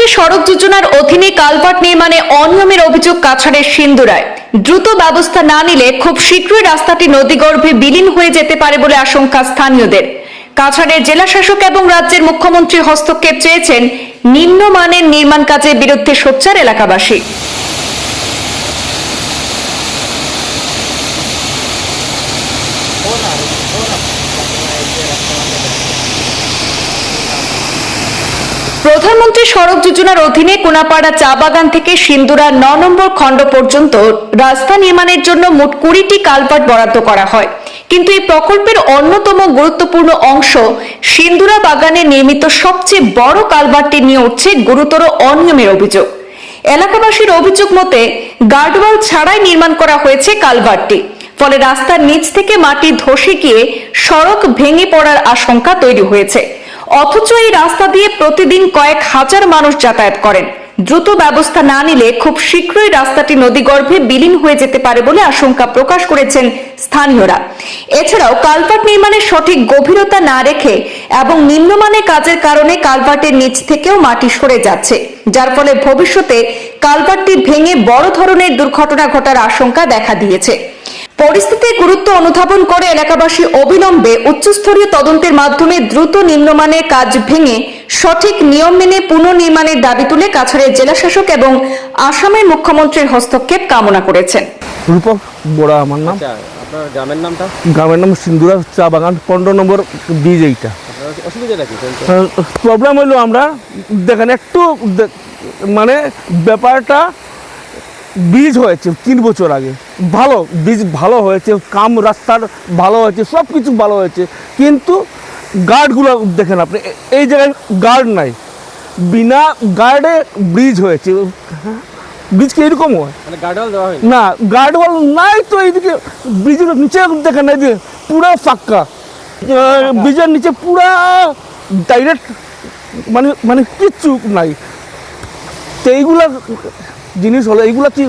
প্রধানমন্ত্রী সড়ক যোজনার অধীনে কালভার্ট নির্মাণে অনিয়মের অভিযোগ কাছাড়ের সিন্দুরায়। দ্রুত ব্যবস্থা না নিলে খুব শীঘ্রই রাস্তাটি নদীগর্ভে বিলীন হয়ে যেতে পারে বলে আশঙ্কা স্থানীয়দের। কাছাড়ের জেলাশাসক এবং রাজ্যের মুখ্যমন্ত্রী হস্তক্ষেপ চেয়েছেন নিম্নমানের নির্মাণ কাজের বিরুদ্ধে সোচ্চার এলাকাবাসী। প্রধানমন্ত্রী সড়ক যোজনার অধীনে কোনাপাড়া চা বাগান থেকে সিন্দুরা ন নম্বর খণ্ড পর্যন্ত রাস্তা নির্মাণের জন্য মোট কুড়িটি কালভার্ট বরাদ্দ করা হয়। কিন্তু এই প্রকল্পের অন্যতম গুরুত্বপূর্ণ অংশ সিন্দুরা বাগানে নির্মিত সবচেয়ে বড় কালভার্টটি নিয়ে উঠছে গুরুতর অনিয়মের অভিযোগ। এলাকাবাসীর অভিযোগ মতে, গার্ডওয়াল ছাড়াই নির্মাণ করা হয়েছে কালভার্টটি। ফলে রাস্তার নিচ থেকে মাটি ধসে গিয়ে সড়ক ভেঙে পড়ার আশঙ্কা তৈরি হয়েছে। অথচ এই রাস্তা দিয়ে প্রতিদিন কয়েক হাজার মানুষ যাতায়াত করেন। দ্রুত ব্যবস্থা না নিলে খুব শীঘ্রই রাস্তাটি নদীগর্ভে বিলীন হয়ে যেতে পারে বলে আশঙ্কা প্রকাশ করেছেন স্থানীয়রা। এছাড়াও কালভার্ট নির্মাণের সঠিক গভীরতা না রেখে এবং নিম্নমানের কাজের কারণে কালভার্টের নিচ থেকেও মাটি সরে যাচ্ছে, যার ফলে ভবিষ্যতে কালভার্টটি ভেঙে বড় ধরনের দুর্ঘটনা ঘটার আশঙ্কা দেখা দিয়েছে। পরিস্থিতির গুরুত্ব অনুধাবন করে এলাকাবাসী অবিলম্বে উচ্চস্তরীয় তদন্তের মাধ্যমে দ্রুত নিম্নমানের কাজ ভেঙে সঠিক নিয়ম মেনে পুনর্নির্মাণের দাবি তুলে কাছাড়ের জেলাশাসক এবং আসামের মুখ্যমন্ত্রীর হস্তক্ষেপ কামনা করেছেন। রূপক বোরা আমার নাম। আচ্ছা আপনার গ্রামের নামটা? গ্রামের নাম সিন্দুরা চা বাগান পনেরো নম্বর বীজ এইটা? প্রবলেম হলো আমরা দেখেন একটু মানে ব্যাপারটা বীজ হয়েছে তিন বছর আগে। ভালো বীজ ভালো হয়েছে কাম রাস্তার ভালো হয়েছে সব কিছু ভালো হয়েছে। কিন্তু গার্ডগুলো দেখেন আপনি এই জায়গায় গার্ড নাই। বিনা গার্ডে ব্রিজ হয়েছে। ব্রিজ কি এরকম হয়? মানে না গার্ডওয়াল নাই তো এইদিকে ব্রিজের নিচে দেখেন এই যে পুরা ফাঁকা। ব্রিজের নিচে পুরা ডাইরেক্ট মানে মানে কিচ্ছু নাই। তো এইগুলা জিনিস হলো এইগুলো কি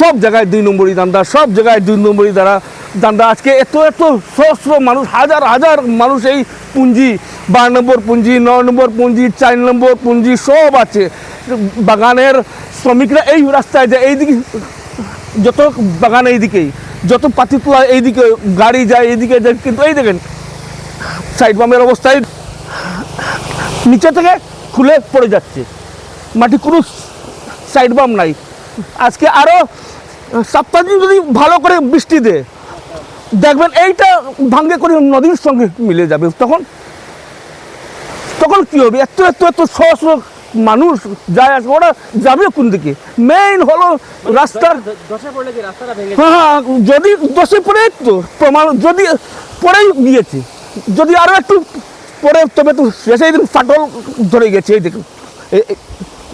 সব জায়গায় দুই নম্বরই দান্দা, সব জায়গায় দুই নম্বরই দ্বারা দান্দা। আজকে এত এত সহস্র মানুষ, হাজার হাজার মানুষ এই পুঁজি বারো নম্বর পুঁজি নয় নম্বর পুঁজি চার নম্বর পুঁজি সব আছে। বাগানের শ্রমিকরা এই রাস্তায় যায়, এইদিকে যত বাগান এইদিকেই, যত পাতি তোলা এইদিকে, গাড়ি যায় এইদিকে যায়, কিন্তু এই দেখেন সাইড বামের অবস্থায় নিচে থেকে খুলে পড়ে যাচ্ছে। মাটি কোনো সাইড বাম নাই। আজকে আরও সপ্তাহ দিন যদি ভালো করে বৃষ্টি দেয় দেখবেন এইটা ভাঙ্গে করে নদীর সঙ্গে মিলে যাবে। তখন তখন কি হবে? এত এত এত সহস্র মানুষ যায় আসবে ওরা যাবে কোন দিকে? মেইন হলো রাস্তার হ্যাঁ হ্যাঁ যদি দশে পরে তো প্রমাণ যদি পরেই গিয়েছে। যদি আরও একটু পরে তবে তো দিন ফাটল ধরে গেছে এই দেখুন।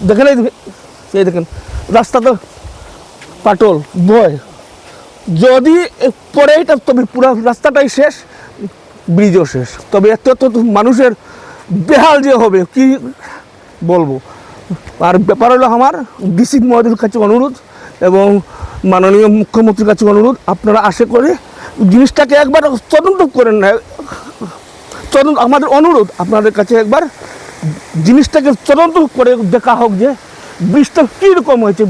দেখেন। এই দেখেন, রাস্তা তো পাটল, বয়। যদি পরে এটা, তবে পুরো রাস্তাটাই শেষ, ব্রিজও শেষ। তবে এত তো মানুষের বেহাল যে হবে, কি বলব? আর ব্যাপার হলো আমার ডিসি মহোদয়ের কাছে অনুরোধ এবং মাননীয় মুখ্যমন্ত্রীর কাছে অনুরোধ, আপনারা আশা করে জিনিসটাকে একবার তদন্ত করেন না তদন্ত, আমাদের অনুরোধ, আপনাদের কাছে একবার জিনিসটাকে তদন্ত করে দেখা হোক যে ব্রিজটা কীরকম হয়েছে?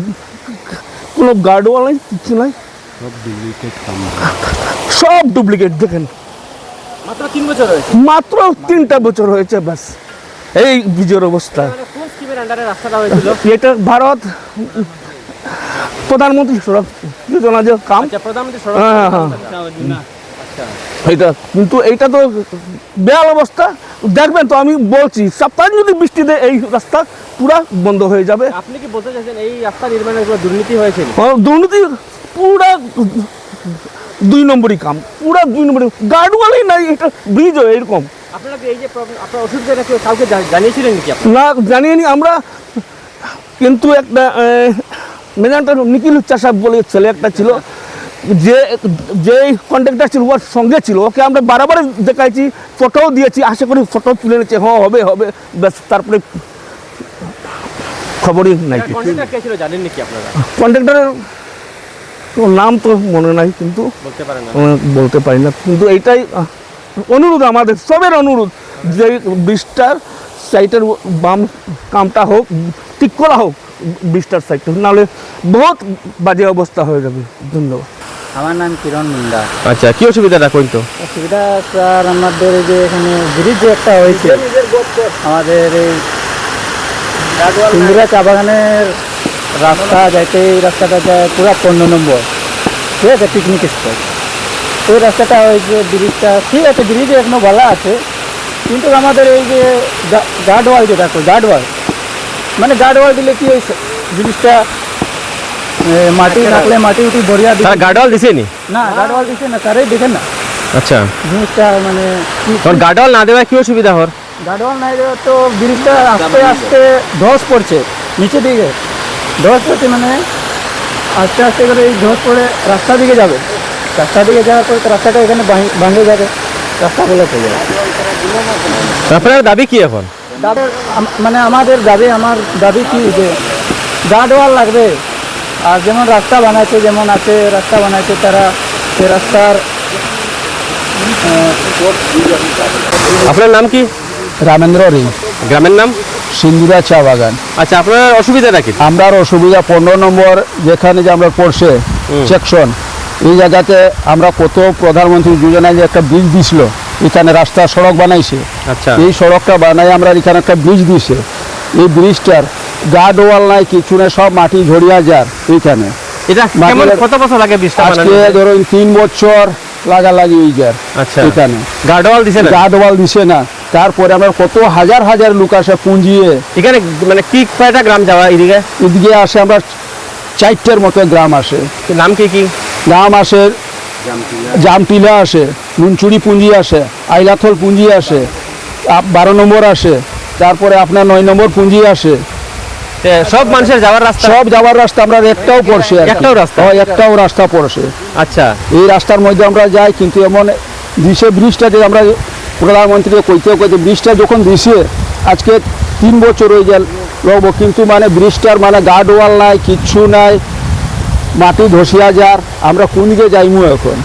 কোনো গার্ডওয়াল নেই কিছু নাই? সব ডুপ্লিকেট দেখেন। মাত্র তিন বছর হয়েছে। মাত্র তিনটা বছর হয়েছে ব্যাস। এই ব্রিজের অবস্থা। এটা ভারত প্রধানমন্ত্রী সড়ক যোজনা যে কাম। আচ্ছা প্রধানমন্ত্রী সড়ক হ্যাঁ, হ্যাঁ। এটা? কিন্তু এইটা তো বেহাল অবস্থা। দেখবেন তো আমি বলছি সপ্তাহে যদি বৃষ্টি দেয় এই রাস্তা পুরা বন্ধ হয়ে যাবে। আপনি কি বলতে চাইছেন এই রাস্তা নির্মাণের দুর্নীতি হয়েছে? দুর্নীতি পুরা দুই নম্বরই কাম পুরা দুই নম্বরই। গার্ডওয়ালই নাই এটা ব্রিজ এরকম। না জানিয়ে নি আমরা কিন্তু একটা মেজানটা নিখিল চাষা বলে ছেলে একটা ছিল। যে যেই কন্ট্রাক্টর ছিল ওর সঙ্গে ছিল ওকে আমরা বারবার দেখাইছি ফটোও দিয়েছি আশা করি ফটো তুলে নিচ্ছে হ্যাঁ হবে হবে ব্যাস তারপরে খবরই নাই কন্ট্রাক্টরের নাম তো মনে নাই কিন্তু বলতে পারি না কিন্তু এইটাই অনুরোধ আমাদের সবের অনুরোধ যে ব্রিজটার সাইটের বাম কামটা হোক ঠিক করা হোক ব্রিজটার সাইডটা নাহলে বহুত বাজে অবস্থা হয়ে যাবে। ধন্যবাদ। আমার নাম কিরণ মুন্ডা। আচ্ছা কি অসুবিধাটা কই তো? অসুবিধা স্যার আমাদের এই যে এখানে ব্রিজ যে একটা হয়েছে। আমাদের এই সিন্দুরা চা বাগানের রাস্তা যাইতে এই রাস্তাটা যায় পুরো পনেরো নম্বর। ঠিক আছে পিকনিক স্পট ওই রাস্তাটা ওই যে ব্রিজটা ঠিক আছে ব্রিজ এখনও ভালো আছে। কিন্তু আমাদের এই যে গার্ড ওয়াল যেটা গার্ড ওয়াল মানে গার্ড ওয়াল দিলে কি ওই ব্রিজটা এ, মাটি রাখলে মাটি উঠি বড়িয়া তারা গার্ডওয়াল দিছেনি না? গার্ডওয়াল দিছে না তারাই দেখেন না। আচ্ছা। জিনিসটা মানে তোর গার্ডওয়াল না দেওয়া কি অসুবিধা হর? গার্ডওয়াল নাই দেওয়া তো ব্রিজটা আস্তে আস্তে ধস পড়ছে নিচে দিকে। ধস পড়ছে মানে আস্তে আস্তে করে এই ধস পড়ে রাস্তা দিকে যাবে। রাস্তা দিকে যাওয়ার পরে তো রাস্তাটা এখানে ভাঙে যাবে। রাস্তা বলে চলে যাবে। আপনার দাবি কি এখন? দাবি মানে আমাদের দাবি আমার দাবি কি যে গার্ডওয়াল লাগবে? আর যেমন রাস্তা বানাইছে যেমন আছে রাস্তা বানাইছে তারা সে রাস্তার আপনার নাম কি? রামেন্দ্র রিং। গ্রামের নাম? সিন্দুরা চা বাগান। আচ্ছা আপনার অসুবিধাটা কি? আমরা অসুবিধা পনেরো নম্বর যেখানে যে আমরা পড়ছে সেকশন এই জায়গাতে আমরা কত প্রধানমন্ত্রী যোজনায় যে একটা ব্রিজ দিছিল এখানে রাস্তা সড়ক বানাইছে। আচ্ছা। এই সড়কটা বানাই আমরা এখানে একটা ব্রিজ দিছে। এই ব্রিজটার গার্ড ওয়াল নাই কিছু নাই সব মাটি ঝরিয়া যার এইখানে। এটা কেমন কত বছর লাগে আজকে ধরুন তিন বছর লাগালাগি এই যার আচ্ছা। এখানে গার্ডওয়াল দিছে না? গার্ড দিছে না। তারপরে আমরা কত হাজার হাজার লোক আসে পুঁজিয়ে। এখানে মানে কি কয়টা গ্রাম যাওয়া এদিকে? এদিকে আসে আমরা চারটের মতো গ্রাম আসে। নাম কি কি? গ্রাম আসে জামটিলা আসে নুনচুরি পুঁজি আসে আইলাথল পুঁজি আসে বারো নম্বর আসে তারপরে আপনার নয় নম্বর পুঁজি আসে। সব মানুষের যাওয়ার রাস্তা? সব যাওয়ার রাস্তা আমরা একটাও পড়ছি একটাও রাস্তা? হ্যাঁ, একটাও রাস্তা পড়ছে। আচ্ছা। এই রাস্তার মধ্যে আমরা যাই কিন্তু এমন দিশে ব্রিজটা যে আমরা প্রধানমন্ত্রীকে কইতে কইতে ব্রিজটা যখন দিছে আজকে তিন বছর হয়ে গেল রব কিন্তু মানে ব্রিজটার মানে গার্ড ওয়াল নাই কিচ্ছু নাই মাটি ধসিয়া যার আমরা কোন দিকে যাইমু এখন?